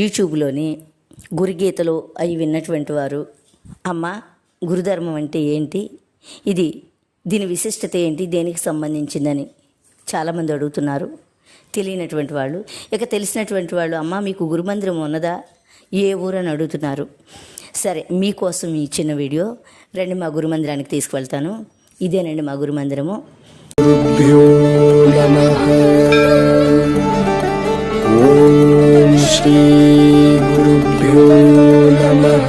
యూట్యూబ్లోని గురుగీతలు అవి విన్నటువంటి వారు అమ్మ గురుధర్మం అంటే ఏంటి? ఇది దీని విశిష్టత ఏంటి? దేనికి సంబంధించిందని చాలామంది అడుగుతున్నారు. తెలియనటువంటి వాళ్ళు ఇక తెలిసినటువంటి వాళ్ళు అమ్మ మీకు గురుమందిరం ఉన్నదా? ఏ ఊరని అడుగుతున్నారు. సరే మీకోసం ఈ చిన్న వీడియో రండి మా గురుమందిరానికి తీసుకువెళ్తాను. ఇదేనండి మా గురుమందిరము. श्रीगुरुभ्यो नमः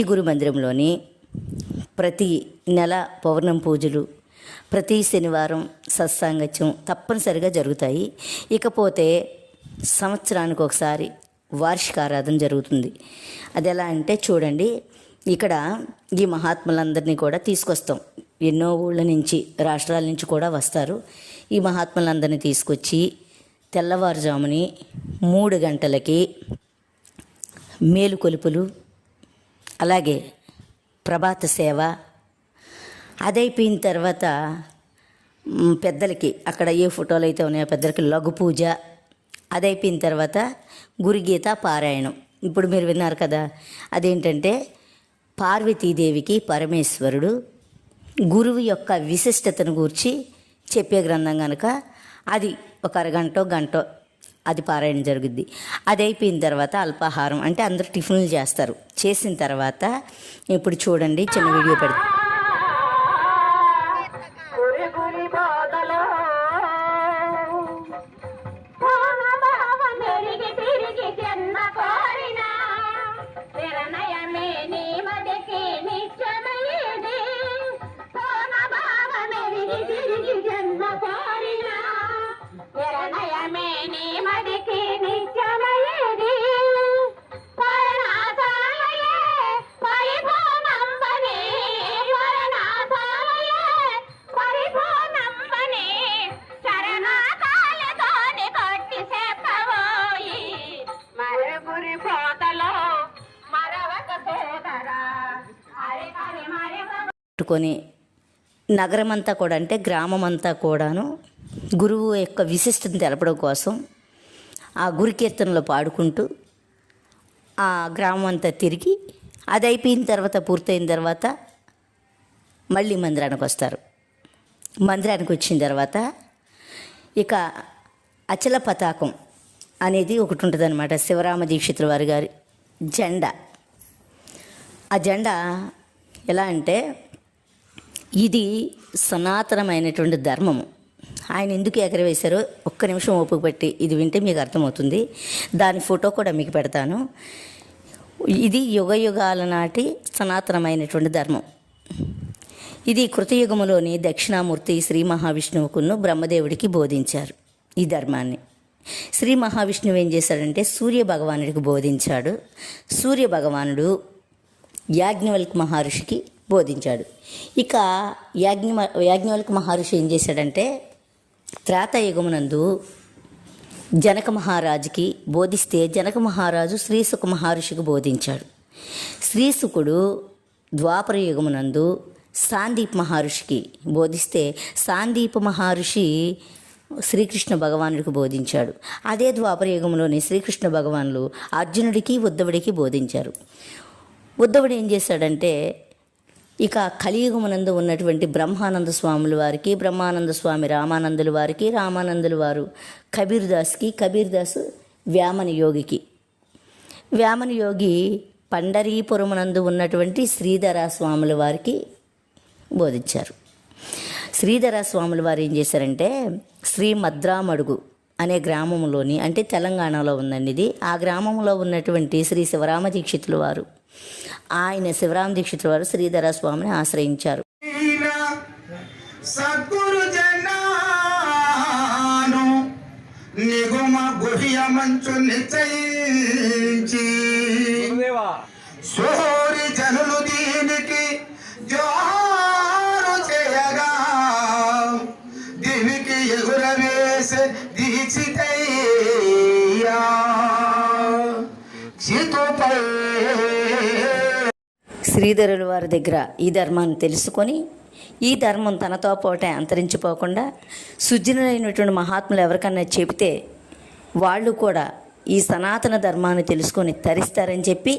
ఈ గురు మందిరంలోని ప్రతి నెల పౌర్ణం పూజలు ప్రతి శనివారం సత్సాంగత్యం తప్పనిసరిగా జరుగుతాయి. ఇకపోతే సంవత్సరానికి ఒకసారి వార్షిక ఆరాధన జరుగుతుంది. అది ఎలా అంటే చూడండి ఇక్కడ ఈ మహాత్ములందరినీ కూడా తీసుకొస్తాం. ఎన్నో ఊళ్ళ నుంచి రాష్ట్రాల నుంచి కూడా వస్తారు. ఈ మహాత్ములందరినీ తీసుకొచ్చి తెల్లవారుజాముని మూడు గంటలకి మేలుకొలుపులు అలాగే ప్రభాత సేవ. అదైపోయిన తర్వాత పెద్దలకి అక్కడ ఏ ఫోటోలు అయితే ఉన్నాయో పెద్దలకి లఘు పూజ. అదైపోయిన తర్వాత గురుగీత పారాయణం. ఇప్పుడు మీరు విన్నారు కదా అదేంటంటే పార్వతీదేవికి పరమేశ్వరుడు గురువు యొక్క విశిష్టతను గూర్చి చెప్పే గ్రంథం కనుక అది ఒక అరగంట గంట అది పారాయణ జరుగుద్ది. అది అయిపోయిన తర్వాత అల్పాహారం అంటే అందరూ టిఫిన్లు చేస్తారు. చేసిన తర్వాత ఇప్పుడు చూడండి చిన్న వీడియో పెడతా పెట్టుకొని నగరం అంతా కూడా అంటే గ్రామం అంతా కూడాను గురువు యొక్క విశిష్టతను తెలపడం కోసం ఆ గురు కీర్తనలు పాడుకుంటూ ఆ గ్రామం అంతా తిరిగి అది అయిపోయిన తర్వాత పూర్తయిన తర్వాత మళ్ళీ మందిరానికి వస్తారు. మందిరానికి వచ్చిన తర్వాత ఇక అచల పతాకం అనేది ఒకటి ఉంటుంది అనమాట శివరామ దీక్షితుల వారి గారి జెండా. ఆ జెండా ఎలా అంటే ఇది సనాతనమైనటువంటి ధర్మము. ఆయన ఎందుకు ఎగరవేశారో ఒక్క నిమిషం ఓపిక పెట్టి ఇది వింటే మీకు అర్థమవుతుంది. దాని ఫోటో కూడా మీకు పెడతాను. ఇది యుగ యుగాల నాటి సనాతనమైనటువంటి ధర్మం. ఇది కృతయుగములోని దక్షిణామూర్తి శ్రీ మహావిష్ణువుకును బ్రహ్మదేవుడికి బోధించారు ఈ ధర్మాన్ని. శ్రీ మహావిష్ణువు ఏం చేశాడంటే సూర్య భగవానుడికి బోధించాడు. సూర్య భగవానుడు యాజ్ఞవల్క్ మహర్షికి బోధించాడు. ఇక యాజ్ఞ యాజ్ఞవల్క మహర్షి ఏం చేశాడంటే త్రేతాయుగమునందు జనక మహారాజుకి బోధిస్తే జనక మహారాజు శ్రీసుఖ మహర్షికి బోధించాడు. శ్రీసుకుడు ద్వాపర యుగమునందు సాందీప్ మహర్షికి బోధిస్తే సాందీప మహర్షి శ్రీకృష్ణ భగవానుడికి బోధించాడు. అదే ద్వాపర యుగంలోని శ్రీకృష్ణ భగవానులు అర్జునుడికి ఉద్ధవుడికి బోధించారు. ఉద్ధవుడు ఏం చేశాడంటే ఇక కలియుగమునందు ఉన్నటువంటి బ్రహ్మానంద స్వాముల వారికి బ్రహ్మానంద స్వామి రామానందుల వారికి రామానందుల వారు కబీర్దాస్కి కబీర్దాస్ వ్యామన యోగికి. వ్యామన యోగి పండరీపురమునందు ఉన్నటువంటి శ్రీధర స్వాముల వారికి బోధించారు. శ్రీధర స్వాముల వారు ఏం చేశారంటే శ్రీ మద్రామడుగు అనే గ్రామంలోని అంటే తెలంగాణలో ఉందండి ఇది. ఆ గ్రామంలో ఉన్నటువంటి శ్రీ శివరామ దీక్షితుల వారు. ఆయన శివరామ దీక్షితుల వారు శ్రీధర స్వామిని ఆశ్రయించారు. సద్గురు జనాను నిగుమ గుహ్య మంచు నిశ్చయించి శ్రీధరుల వారి దగ్గర ఈ ధర్మాన్ని తెలుసుకొని ఈ ధర్మం తనతో పోటే అంతరించిపోకుండా సుజనులైనటువంటి మహాత్ములు ఎవరికన్నా చెబితే వాళ్ళు కూడా ఈ సనాతన ధర్మాన్ని తెలుసుకొని తరిస్తారని చెప్పి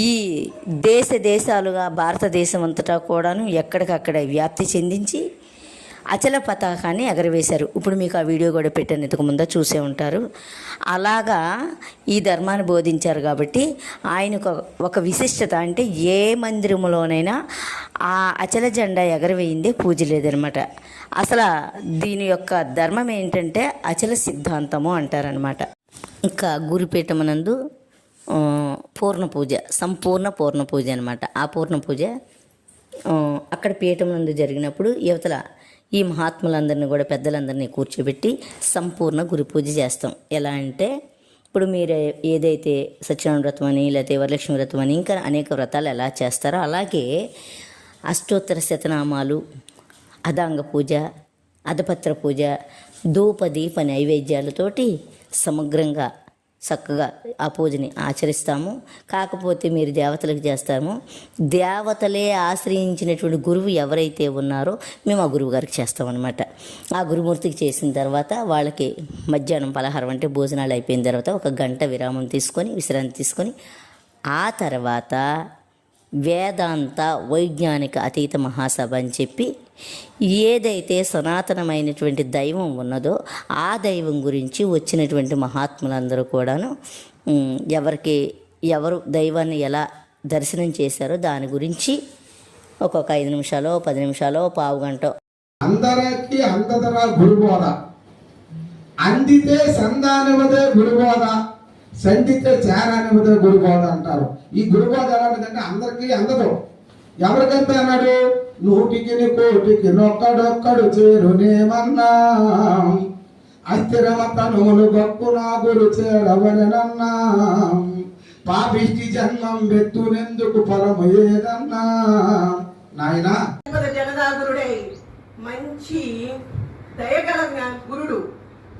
ఈ దేశ దేశాలుగా భారతదేశం అంతటా కూడాను ఎక్కడికక్కడ వ్యాప్తి చెందించి అచల పతాకాన్ని ఎగరవేశారు. ఇప్పుడు మీకు ఆ వీడియో కూడా పెట్టాను. ఇంతకు ముందు చూసే ఉంటారు. అలాగా ఈ ధర్మాన్ని బోధించారు కాబట్టి ఆయనకు ఒక విశిష్టత అంటే ఏ మందిరములోనైనా ఆ అచల జెండా ఎగరవేయిందే పూజ లేదనమాట. అసలు దీని యొక్క ధర్మం ఏంటంటే అచల సిద్ధాంతము అంటారనమాట. ఇంకా గురుపీఠమునందు పూర్ణ పూజ సంపూర్ణ పూర్ణ పూజ అనమాట. ఆ పూర్ణ పూజ అక్కడ పీఠం నందు జరిగినప్పుడు యువతల ఈ మహాత్ములందరినీ కూడా పెద్దలందరినీ కూర్చోబెట్టి సంపూర్ణ గురు పూజ చేస్తాం. ఎలా అంటే ఇప్పుడు మీరు ఏదైతే సత్యనారాయణ వ్రతం అని లేకపోతే వరలక్ష్మి వ్రతం అని ఇంకా అనేక వ్రతాలు ఎలా చేస్తారో అలాగే అష్టోత్తర శతనామాలు అదాంగ పూజ అధపత్ర పూజ ధూప దీప నైవేద్యాలతోటి సమగ్రంగా చక్కగా ఆ పూజని ఆచరిస్తాము. కాకపోతే మీరు దేవతలకు చేస్తాము. దేవతలే ఆశ్రయించినటువంటి గురువు ఎవరైతే ఉన్నారో మేము ఆ గురువు గారికి చేస్తామన్నమాట. ఆ గురుమూర్తికి చేసిన తర్వాత వాళ్ళకి మధ్యాహ్నం పలహారం అంటే భోజనాలు అయిపోయిన తర్వాత ఒక గంట విరామం తీసుకొని విశ్రాంతి తీసుకొని ఆ తర్వాత వేదాంత వైజ్ఞానిక అతీత మహాసభ అని చెప్పి ఏదైతే సనాతనమైనటువంటి దైవం ఉన్నదో ఆ దైవం గురించి వచ్చినటువంటి మహాత్ములందరూ కూడాను ఎవరికి ఎవరు దైవాన్ని ఎలా దర్శనం చేశారో దాని గురించి ఒక్కొక్క ఐదు నిమిషాలో పది నిమిషాలో పావు గంట. అందరికి అందదరా గురుబోధ. అందితే సందానివదే గురుబోధ. సంధితే చేర అనేది గురుబోధ అంటారు. ఈ గురుబోధ ఎలాంటిదంటే అందరికీ అందదు. ఎవరికంత అన్నాడు? నూటికి కోటికి నొక్కడొక్కడు చేరునేమన్నా అస్థిరమ తనువులు నా గురు చేరవనన్నా పాపిష్టి జన్మం వెత్తునెందుకు పరము ఏదన్నా? నాయనా? తిరుపతి మంచి దయగల గురుడు.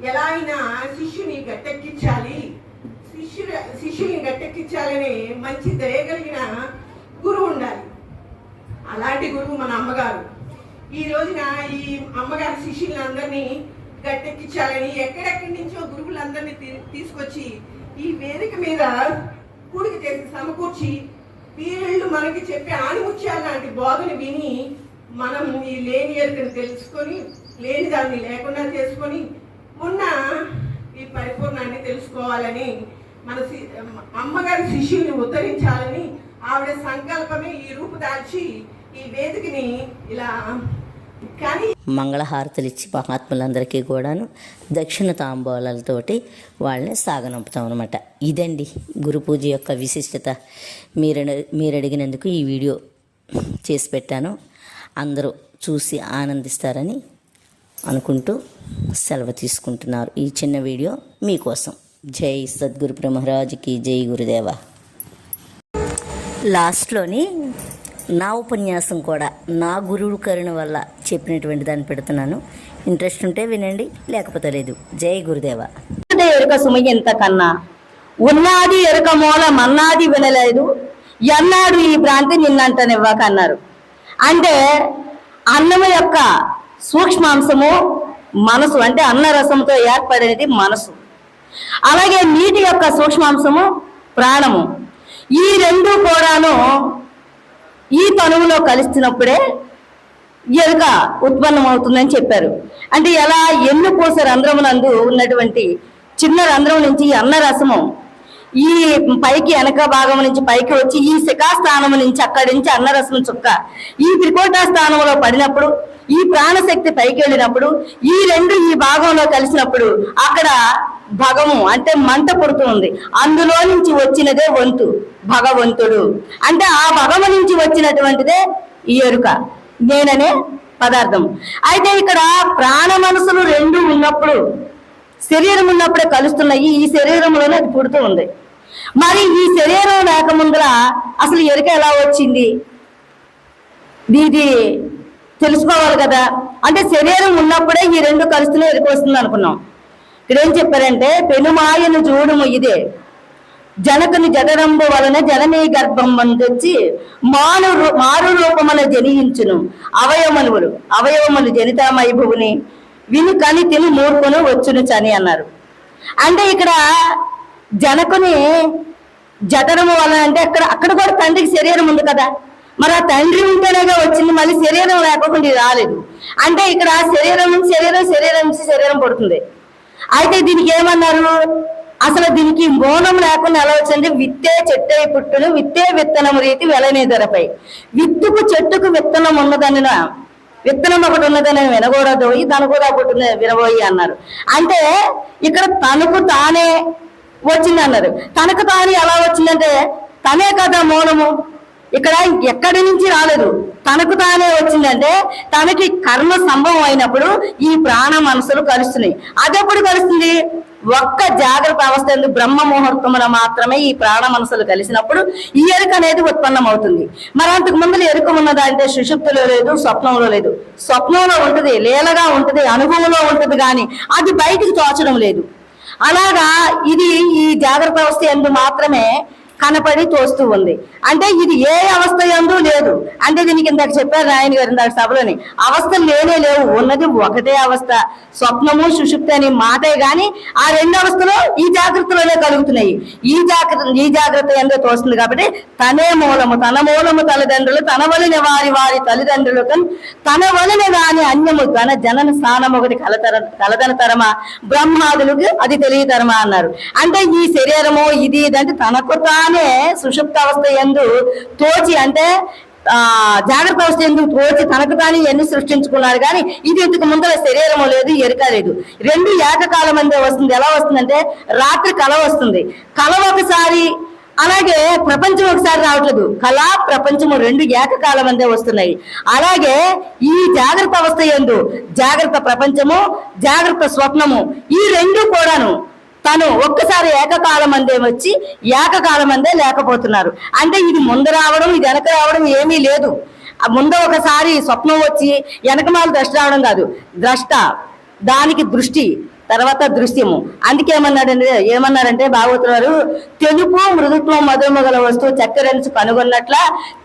ఎలా అయినా శిష్యుని గట్టెక్కించాలి. శిష్యుల శిష్యుని గట్టెక్కించాలని మంచి దయగలిగిన గురువు ఉండాలి. అలాంటి గురువు మన అమ్మగారు. ఈ రోజున ఈ అమ్మగారి శిష్యులందరినీ గట్టెక్కించాలని ఎక్కడెక్కడి నుంచో గురువులందరినీ తీసుకొచ్చి ఈ వేదిక మీద కూడిక చేసి సమకూర్చి వీళ్ళు మనకి చెప్పే ఆణిముత్యాలు లాంటి బోధన విని మనం ఈ లేని ఎరుకను తెలుసుకొని లేని దాన్ని లేకుండా చేసుకొని ఉన్న ఈ పరిపూర్ణాన్ని తెలుసుకోవాలని మన అమ్మగారి శిష్యుని ఉద్ధరించాలని ఆవిడ సంకల్పమే ఈ రూపు దాల్చి ఈ వేదికని ఇలా కానీ మంగళహారతులు ఇచ్చి మహాత్ములందరికీ కూడాను దక్షిణ తాంబూలాలతోటి వాళ్ళని సాగనంపుతాం అనమాట ఇదండి గురు పూజ యొక్క విశిష్టత. మీరు మీరు అడిగినందుకు ఈ వీడియో చేసి పెట్టాను. అందరూ చూసి ఆనందిస్తారని అనుకుంటూ సెలవు తీసుకుంటున్నారు ఈ చిన్న వీడియో మీకోసం. జై సద్గురు బ్రహ్మరాజుకి జై గురుదేవ. లాస్ట్లోని నా ఉపన్యాసం కూడా నా గురువు కరుణ వల్ల చెప్పినటువంటి దాన్ని పెడుతున్నాను. ఇంట్రెస్ట్ ఉంటే వినండి లేకపోతే లేదు. జై గురుదేవ. ఉన్నదే ఎరుక సుమయంత కన్నా ఉన్నాది ఎరుక మూల మన్నాది వినలేదు. ఎన్నాడు ఈ భ్రాంతి నిన్నంటనివ్వక అన్నారు అంటే అన్నము యొక్క సూక్ష్మాంశము మనసు అంటే అన్న రసంతో ఏర్పడేది మనసు. అలాగే నీటి యొక్క సూక్ష్మాంశము ప్రాణము. ఈ రెండు కూడాను ఈ తనువులో కలిసినప్పుడే ఎరుక ఉత్పన్నం అవుతుందని చెప్పారు. అంటే ఎలా ఎన్ను పూస రంధ్రమునందు ఉన్నటువంటి చిన్న రంధ్రం నుంచి అన్నరసము అన్న రసము ఈ పైకి వెనక భాగం నుంచి పైకి వచ్చి ఈ శిఖాస్థానం నుంచి అక్కడి నుంచి అన్నరసం చుక్క ఈ త్రికోట స్థానంలో పడినప్పుడు ఈ ప్రాణశక్తి పైకి వెళ్ళినప్పుడు ఈ రెండు ఈ భాగంలో కలిసినప్పుడు అక్కడ భగము అంటే మంట పుడుతుంది. అందులో నుంచి వచ్చినదే వంతు భగవంతుడు. అంటే ఆ భగము నుంచి వచ్చినటువంటిదే ఈ ఎరుక నేననే పదార్థం. అయితే ఇక్కడ ప్రాణ మనసులు రెండు ఉన్నప్పుడు శరీరం ఉన్నప్పుడే కలుస్తున్నాయి. ఈ శరీరంలోనే అది పుడుతూ ఉంది. మరి ఈ శరీరం లేకముందర అసలు ఎరుక ఎలా వచ్చింది? ఇది తెలుసుకోవాలి కదా. అంటే శరీరం ఉన్నప్పుడే ఈ రెండు కలుస్తున్న ఎరుక వస్తుంది అనుకున్నాం ఇక్కడ ఏం చెప్పారంటే పెనుమాయను చూడము ఇదే. జనకుని జగదంబు వలన జననీ గర్భం తెచ్చి మాను మారు రూపమున జనించును. అవయవములు అవయవములు జనితమై భువుని విని కని తిని మూర్ఖును వచ్చును చని అన్నారు. అంటే ఇక్కడ జనకుని జఠరము వలన అంటే అక్కడ అక్కడ కూడా తండ్రికి శరీరం ఉంది కదా. మరి ఆ తండ్రి ఉంటేనేగా వచ్చింది మళ్ళీ శరీరం లేకుండా రాలేదు. అంటే ఇక్కడ శరీరం నుంచి శరీరం శరీరం నుంచి శరీరం పడుతుంది. అయితే దీనికి ఏమన్నారు? అసలు దీనికి మౌనం లేకుండా ఎలా వచ్చింది? విత్తే చెట్టే పుట్టును విత్తే విత్తనం రీతి వెలనేదరపై విత్తుకు చెట్టుకు విత్తనం ఉన్నదని విత్తనం ఒకటి ఉన్నదని వినకూడదు. దాని కూడా ఒకటి వినబోయి అన్నారు. అంటే ఇక్కడ తనకు తానే వచ్చింది అన్నారు తనకు తానే ఎలా వచ్చిందంటే తనే కదా మౌనము. ఇక్కడ ఎక్కడి నుంచి రాలేదు. తనకు తానే వచ్చిందంటే తనకి కర్మ సంభవం అయినప్పుడు ఈ ప్రాణ మనసులు కలుస్తున్నాయి. అదెప్పుడు కలుస్తుంది? ఒక్క జాగ్రత్త అవస్థ బ్రహ్మ ముహూర్తంలో మాత్రమే ఈ ప్రాణ మనసులు కలిసినప్పుడు ఈ ఎరుక అనేది ఉత్పన్నం అవుతుంది మరి అంతకు ముందు ఎరుక ఉన్నదా అంటే సుషుప్తిలో లేదు స్వప్నంలో లేదు. స్వప్నంలో ఉంటుంది లీలగా ఉంటుంది అనుభవంలో ఉంటుంది కానీ అది బయటికి తోచడం లేదు. అలాగా ఇది ఈ జాగ్రత్త అవస్థ ఎందు మాత్రమే కనపడి తోస్తూ ఉంది. అంటే ఇది ఏ అవస్థ ఎందు లేదు. అంటే దీనికి ఇందాక చెప్పారు నాయన గారు ఇందాక సభలోని అవస్థలు లేనే లేవు. ఉన్నది ఒకటే అవస్థ. స్వప్నము సుషుప్తి అని మాటే గాని ఆ రెండు అవస్థలు ఈ జాగ్రత్తలోనే కలుగుతున్నాయి. ఈ జాగ్రత్త ఈ జాగ్రత్త ఎందు తోస్తుంది కాబట్టి తనే మూలము తన మూలము తల్లిదండ్రులు తన వలన వారి వారి తల్లిదండ్రులకు తన వలన గాని అన్యము ఘన జనన స్థానం ఒకటి కలతర కలదన తరమా? బ్రహ్మాదులకు అది తెలియతరమా అన్నారు. అంటే ఈ శరీరము ఇది ఇదంటే తనకు తాను సుషుప్త అవస్థ ఎందు తోచి అంటే ఆ జాగ్రత్త అవస్థ ఎందుకు తోచి తనకు తానే ఎన్ని సృష్టించుకున్నారు కానీ ఇది ఇంతకు ముందర శరీరము లేదు ఎరుక లేదు. రెండు ఏకకాలం అందే వస్తుంది. ఎలా వస్తుందంటే రాత్రి కల వస్తుంది. కల ఒకసారి అలాగే ప్రపంచం ఒకసారి రావట్లేదు. కళ ప్రపంచము రెండు ఏకకాలం అందే వస్తున్నాయి. అలాగే ఈ జాగ్రత్త అవస్థ ఎందు జాగ్రత్త ప్రపంచము జాగ్రత్త స్వప్నము ఈ రెండు కూడాను తను ఒక్కసారి ఏకకాలం అందే వచ్చి ఏకకాలం అందే లేకపోతున్నారు. అంటే ఇది ముందు రావడం ఇది వెనక రావడం ఏమీ లేదు. ముందు ఒకసారి స్వప్నం వచ్చి వెనకమాల ద్రష్ట రావడం కాదు. ద్రష్ట దానికి దృష్టి తర్వాత దృశ్యము. అందుకే ఏమన్నాడంటే ఏమన్నారంటే భాగవతుల వారు తెలుపు మృదుత్వం మధురము గల వస్తువు చక్కెరనుసు కనుగొన్నట్ల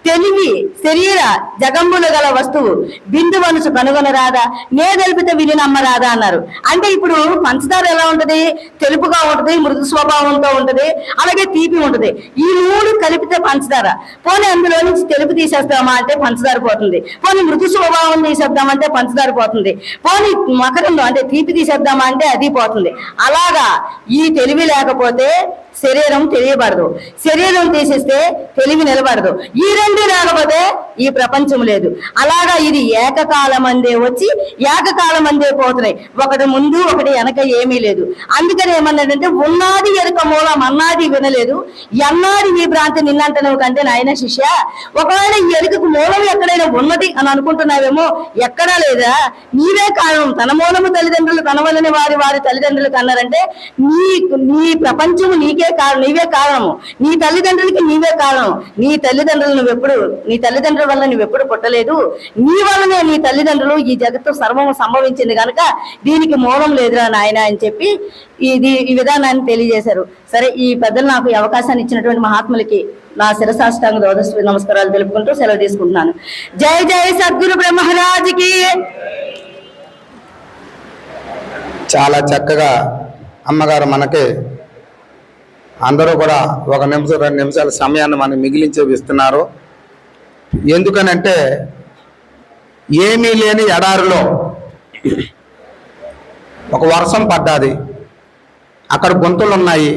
తెలివి శరీర జగంబులు గల వస్తువు బిందు మనసు కనుగొనరాదా? నే తెలిపితే విని నమ్మరాదా? అన్నారు. అంటే ఇప్పుడు పంచదార ఎలా ఉంటది? తెలుపుగా ఉంటది మృదు స్వభావంతో ఉంటది అలాగే తీపి ఉంటది. ఈ మూడు కలిపితే పంచదార. పోనీ అందులో నుంచి తెలుపు తీసేస్తామా అంటే పంచదార పోతుంది. పోనీ మృదు స్వభావం తీసేద్దామంటే పంచదార పోతుంది. పోనీ మకరంలో అంటే తీపి తీసేద్దామా అంటే అది పోతుంది. అలాగా ఈ తెలివి లేకపోతే శరీరం తెలియబడదు. శరీరం తీసేస్తే తెలివి నిలబడదు. ఈ రెండు లేకపోతే ఈ ప్రపంచం లేదు. అలాగా ఇది ఏకకాలం అందే వచ్చి ఏకకాలం అందే పోతున్నాయి. ఒకటి ముందు ఒకటి వెనక ఏమీ లేదు. అందుకని ఏమన్నాడంటే ఉన్నాది ఎరుక మూలం అన్నాది వినలేదు. ఎన్నాది ఈ భ్రాంతి నిన్నంటనవు కంటే నాయన శిష్య ఒకవేళ ఈ ఎరుకకు మూలం ఎక్కడైనా ఉన్నది అని అనుకుంటున్నావేమో ఎక్కడా లేదా? నీవే కారణం. తన మూలము తల్లిదండ్రులు కనవలని వారి వారి తల్లిదండ్రులు అన్నారంటే నీ నీ ప్రపంచము నీకే కారణం నీవే కారణము. నీ తల్లిదండ్రులకి నీవే కారణం. నీ తల్లిదండ్రులు నువ్వెప్పుడు నీ తల్లిదండ్రుల వల్ల నువ్వెప్పుడు పుట్టలేదు. నీ వల్లనే నీ తల్లిదండ్రులు ఈ జగత్తు సర్వము సంభవించింది కనుక దీనికి మూలం లేదురా నాయన అని చెప్పి ఇది ఈ విధానాన్ని తెలియజేశారు. సరే ఈ పెద్దలు నాకు ఈ అవకాశాన్ని ఇచ్చినటువంటి మహాత్ములకి నా శిరసాష్టాంగ దోద నమస్కారాలు తెలుపుకుంటూ సెలవు తీసుకుంటున్నాను. జై జై సద్గురు బ్రహ్మరాజుకి! చాలా చక్కగా అమ్మగారు మనకి అందరూ కూడా ఒక నిమిషం రెండు నిమిషాల సమయాన్ని మనకి మిగిలించి ఇస్తున్నారు ఎందుకనంటే ఏమీ లేని ఎడారిలో ఒక వర్షం పడ్డాది. అక్కడ గుంతలు ఉన్నాయి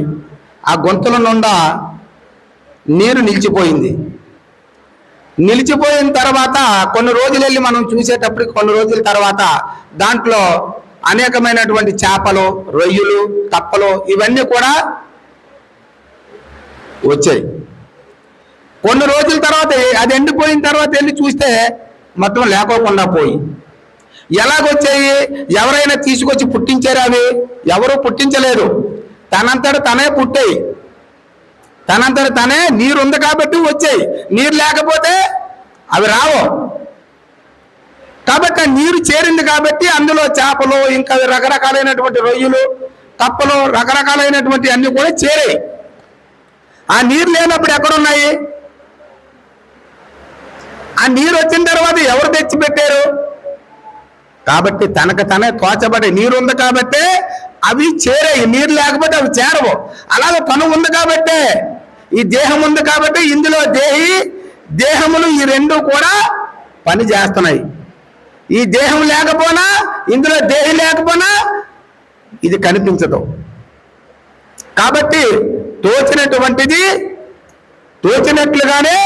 ఆ గొంతుల నుండా నీరు నిలిచిపోయింది. నిలిచిపోయిన తర్వాత కొన్ని రోజులు వెళ్ళి మనం చూసేటప్పటికి కొన్ని రోజుల తర్వాత దాంట్లో అనేకమైనటువంటి చేపలు రొయ్యలు కప్పలు ఇవన్నీ కూడా వచ్చాయి. కొన్ని రోజుల తర్వాత అది ఎండిపోయిన తర్వాత వెళ్ళి చూస్తే మొత్తం లేకోకుండా పోయి. ఎలాగొచ్చాయి? ఎవరైనా తీసుకొచ్చి పుట్టించారు అవి? ఎవరు పుట్టించలేదు. తనంతట తనే పుట్టాయి. తనంతట తనే నీరు ఉంది కాబట్టి వచ్చాయి. నీరు లేకపోతే అవి రావు. కాబట్టి నీరు చేరింది కాబట్టి అందులో చేపలు ఇంకా రకరకాలైనటువంటి రొయ్యలు కప్పలు రకరకాలైనటువంటి అన్ని కూడా చేరాయి. ఆ నీరు లేనప్పుడు ఎక్కడున్నాయి? ఆ నీరు వచ్చిన తర్వాత ఎవరు తెచ్చిపెట్టారు? కాబట్టి తనకు తనే తోచబడి నీరు ఉంది కాబట్టి అవి చేరాయి. నీరు లేకపోతే అవి చేరవు. అలాగే తను ఉంది కాబట్టే ఈ దేహం ఉంది కాబట్టి ఇందులో దేహి దేహములు ఈ రెండు కూడా పని చేస్తున్నాయి. ఈ దేహం లేకపోయినా ఇందులో దేహి లేకపోయినా ఇది కనిపించదు. కాబట్టి తోచినటువంటిది తోచినట్లుగానే